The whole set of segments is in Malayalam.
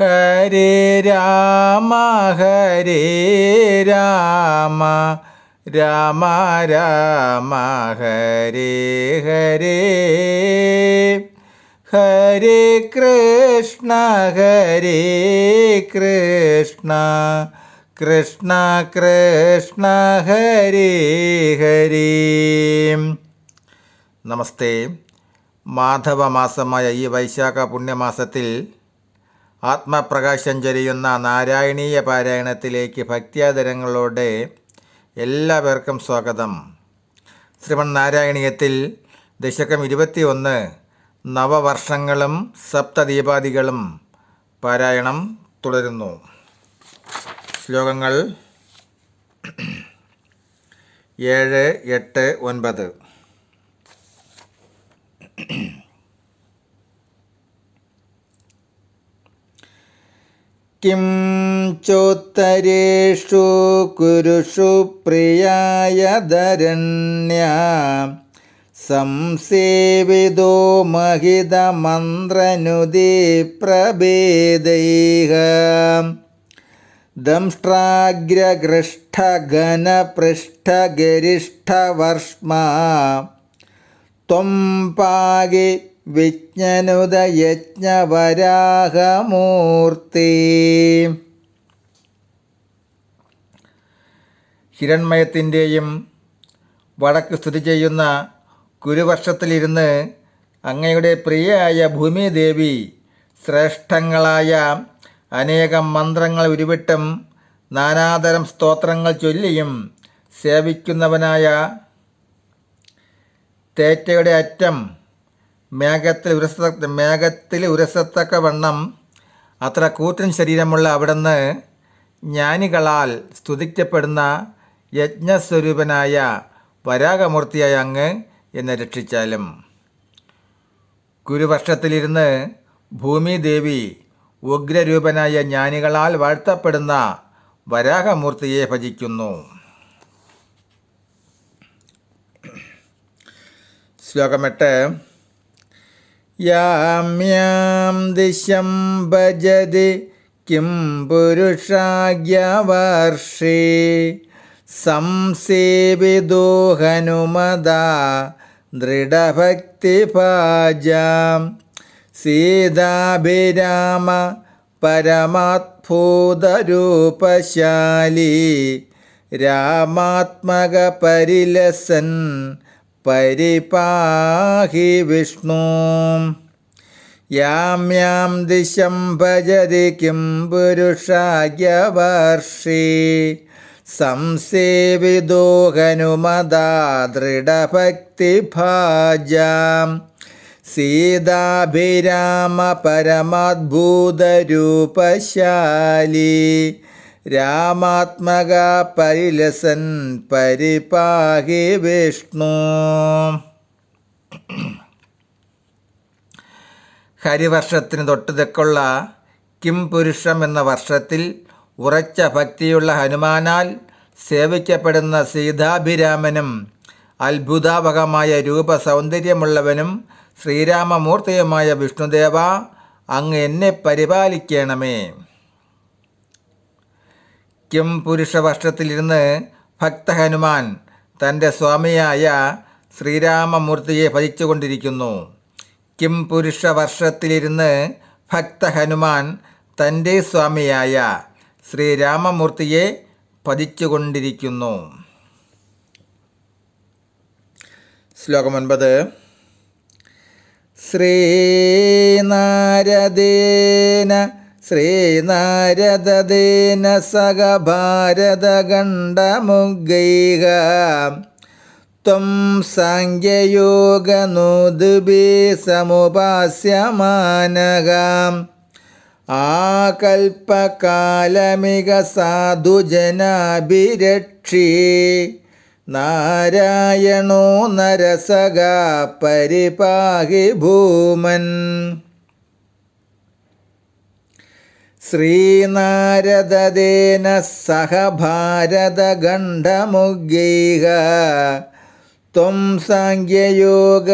ഹരേ രാമ ഹരേ രാമ. രാമ രാമ ഹരേ ഹരേ. ഹരേ കൃഷ്ണ ഹരേ കൃഷ്ണ. കൃഷ്ണ കൃഷ്ണ ഹരേ ഹരേ. നമസ്തേ. മാധവമാസമായ ഈ വൈശാഖ പുണ്യമാസത്തിൽ ആത്മപ്രകാശം ചൊരിയുന്ന നാരായണീയ പാരായണത്തിലേക്ക് ഭക്തിയാദരങ്ങളോടെ എല്ലാവർക്കും സ്വാഗതം. ശ്രീമൺ നാരായണീയത്തിൽ ദശകം ഇരുപത്തി ഒന്ന് നവവർഷങ്ങളും സപ്തദീപാദികളും പാരായണം തുടരുന്നു. ശ്ലോകങ്ങൾ ഏഴ് എട്ട് ഒൻപത്. കിം ചോത്തരേഷു കുരുഷു പ്രിയായ ധരണ്യ സംസേവിതോ മഹിതമന്ത്രനുദേ പ്രഭേദൈഹ ദംഷ്ട്രാഗ്രഗൃഷ്ടഘനപൃഷ്ഠഗരിഷ്ഠവർഷ്മാ ത്വം പാകി വിജ്ഞനുദയജ്ഞവരാഹമൂർത്തി. ഹിരൺമയത്തിന്റെയും വടക്ക് സ്ഥിതി ചെയ്യുന്ന കുരുവർഷത്തിലിരുന്ന് അങ്ങയുടെ പ്രിയയായ ഭൂമിദേവി ശ്രേഷ്ഠങ്ങളായ അനേകം മന്ത്രങ്ങൾ ഉരുവിട്ടും നാനാതരം സ്തോത്രങ്ങൾ ചൊല്ലിയും സേവിക്കുന്നവനായ തേറ്റയുടെ അറ്റം മേഘത്തിൽ ഉരസ മേഘത്തിൽ ഉരസത്തക്ക വണ്ണം. അത്ര കൂറ്റൻ ശരീരമുള്ള അവിടുന്ന് ജ്ഞാനികളാൽ സ്തുതിക്കപ്പെടുന്ന യജ്ഞസ്വരൂപനായ വരാഗമൂർത്തിയായ അങ്ങ് എന്നെ രക്ഷിച്ചാലും. ഗുരുവർഷത്തിലിരുന്ന് ഭൂമിദേവി ഉഗ്രരൂപനായ ജ്ഞാനികളാൽ വാഴ്ത്തപ്പെടുന്ന വരാഹമൂർത്തിയെ ഭജിക്കുന്നു. ശ്ലോകമെട്ട്. യാം യാം ദിശം ഭജതി കിം പുരുഷാഗ്യവർഷി. സംസേവിതോ ഹനുമതാ ദൃഢഭക്തിഭാജാം സീതാഭിരാമ പരമാത്ഭൂതരൂപശാലി. രാമാത്മക പരിലസൻ പരിപാഹി വിഷ്ണു. യാം യാം ദിശം ഭജതി കിം പുരുഷാഗ്യവർഷി. സംസേവിതോ ഹനുമതാ ദൃഢഭക്തിഭാജാം. സീതാഭിരാമ പരമാത്ഭൂതരൂപശാലി രാമാത്മക പരിലസൻ പരിപാഹി വിഷ്ണു. ഹരിവർഷത്തിന് തൊട്ട് തെക്കുള്ള കിം പുരുഷം എന്ന വർഷത്തിൽ ഉറച്ച ഭക്തിയുള്ള ഹനുമാനാൽ സേവിക്കപ്പെടുന്ന സീതാഭിരാമനും അത്ഭുതാവകമായ രൂപസൗന്ദര്യമുള്ളവനും ശ്രീരാമമൂർത്തിയുമായ വിഷ്ണുദേവ അങ്ങ് എന്നെ പരിപാലിക്കണമേ. കിം പുരുഷപക്ഷത്തിലിരുന്ന് ഭക്തഹനുമാൻ തന്റെ സ്വാമിയായ ശ്രീരാമമൂർത്തിയെ ഭജിച്ചുകൊണ്ടിരിക്കുന്നു. കിം പുരുഷവർഷത്തിലിരുന്ന് ഭക്തഹനുമാൻ തന്റെ സ്വാമിയായ ശ്രീരാമമൂർത്തിയെ ഭജിച്ചുകൊണ്ടിരിക്കുന്നു. ശ്ലോകം ഒൻപത്. ശ്രീനാരദേന ശ്രീനാരദേന സഹ ഭാരതഖണ്ഡമുഗൈക ത്വം സാങ്ഖ്യയോഗനോദുബേ സമുപാസ്യമാനക ആകൽപ്പകാലമിക സാധുജനാഭിരക്ഷി. നാരായണോ നരസക പരിപാഹി ഭൂമൻ ശ്രീനാരദേന സഹ ഭാരതഖണ്ഡമുഗൈഹ ത്വം സാഖ്യയോഗ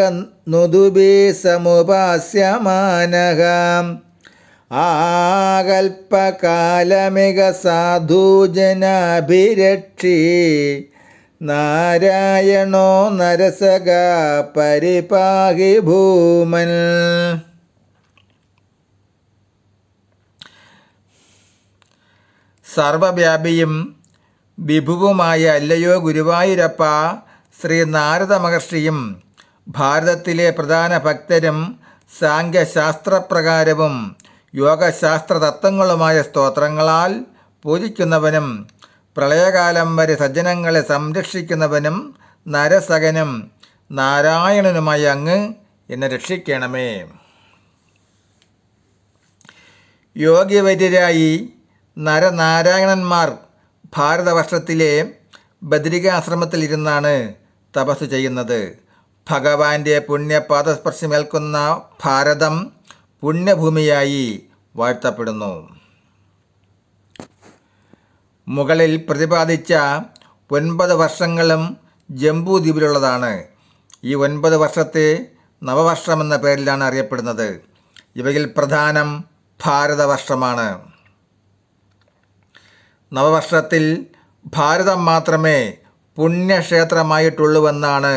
നുദുബേ സമുപാസ്യമാനഹ ആകൽപ്പകാലമിക സാധുജനാഭിരക്ഷി നാരായണോ നരസക പരിപാഹി ഭൂമൻ സർവവ്യാപിയും വിഭുവുമായ അല്ലയോ ഗുരുവായൂരപ്പ ശ്രീ നാരദ മഹർഷിയും ഭാരതത്തിലെ പ്രധാന ഭക്തരും സാംഖ്യശാസ്ത്രപ്രകാരവും യോഗശാസ്ത്ര തത്വങ്ങളുമായ സ്തോത്രങ്ങളാൽ പൂജിക്കുന്നവനും പ്രളയകാലം വരെ സജ്ജനങ്ങളെ സംരക്ഷിക്കുന്നവനും നരസകനും നാരായണനുമായി അങ്ങ് എന്നെ രക്ഷിക്കണമേ. യോഗ്യവര്യരായി നരനാരായണന്മാർ ഭാരതവർഷത്തിലെ ബദരികാശ്രമത്തിലിരുന്നാണ് തപസ് ചെയ്യുന്നത്. ഭഗവാന്റെ പുണ്യപാദസ്പർശമേൽക്കുന്ന ഭാരതം പുണ്യഭൂമിയായി വാഴ്ത്തപ്പെടുന്നു. മുകളിൽ പ്രതിപാദിച്ച ഒൻപത് വർഷങ്ങളും ജംബൂദ്വീപിലുള്ളതാണ്. ഈ ഒൻപത് വർഷത്തെ നവവർഷം എന്ന പേരിലാണ് അറിയപ്പെടുന്നത്. ഇവയിൽ പ്രധാനം ഭാരതവർഷമാണ്. നവവർഷത്തിൽ ഭാരതം മാത്രമേ പുണ്യക്ഷേത്രമായിട്ടുള്ളൂവെന്നാണ്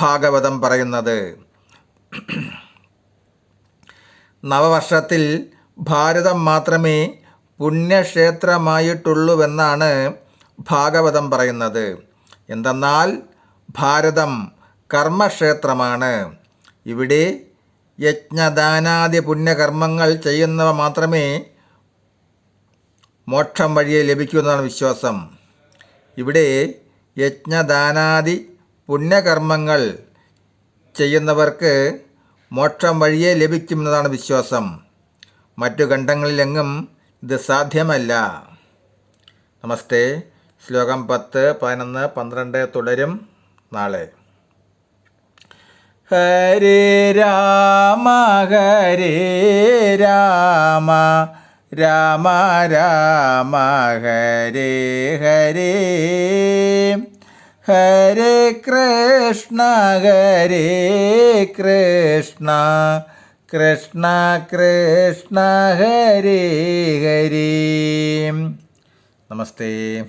ഭാഗവതം പറയുന്നത്. നവവർഷത്തിൽ ഭാരതം മാത്രമേ പുണ്യക്ഷേത്രമായിട്ടുള്ളൂവെന്നാണ് ഭാഗവതം പറയുന്നത്. എന്തെന്നാൽ ഭാരതം കർമ്മക്ഷേത്രമാണ്. ഇവിടെ യജ്ഞദാനാദി പുണ്യകർമ്മങ്ങൾ ചെയ്യുന്നവ മാത്രമേ മോക്ഷം വഴിയെ ലഭിക്കുമെന്നാണ് വിശ്വാസം. ഇവിടെ യജ്ഞദാനാദി പുണ്യകർമ്മങ്ങൾ ചെയ്യുന്നവർക്ക് മോക്ഷം വഴിയെ ലഭിക്കുമെന്നതാണ് വിശ്വാസം. മറ്റു ഖണ്ഡങ്ങളിലെങ്ങും ഇത് സാധ്യമല്ല. നമസ്തേ. ശ്ലോകം പത്ത് പതിനൊന്ന് പന്ത്രണ്ട് തുടരും നാളെ. ഹരേ രാമ ഹരേ രാമ. രാമ രാമ ഹരേ ഹരേ. ഹരേ കൃഷ്ണ ഹരേ കൃഷ്ണ. കൃഷ്ണ കൃഷ്ണ ഹരേ ഹരേ. നമസ്തേ.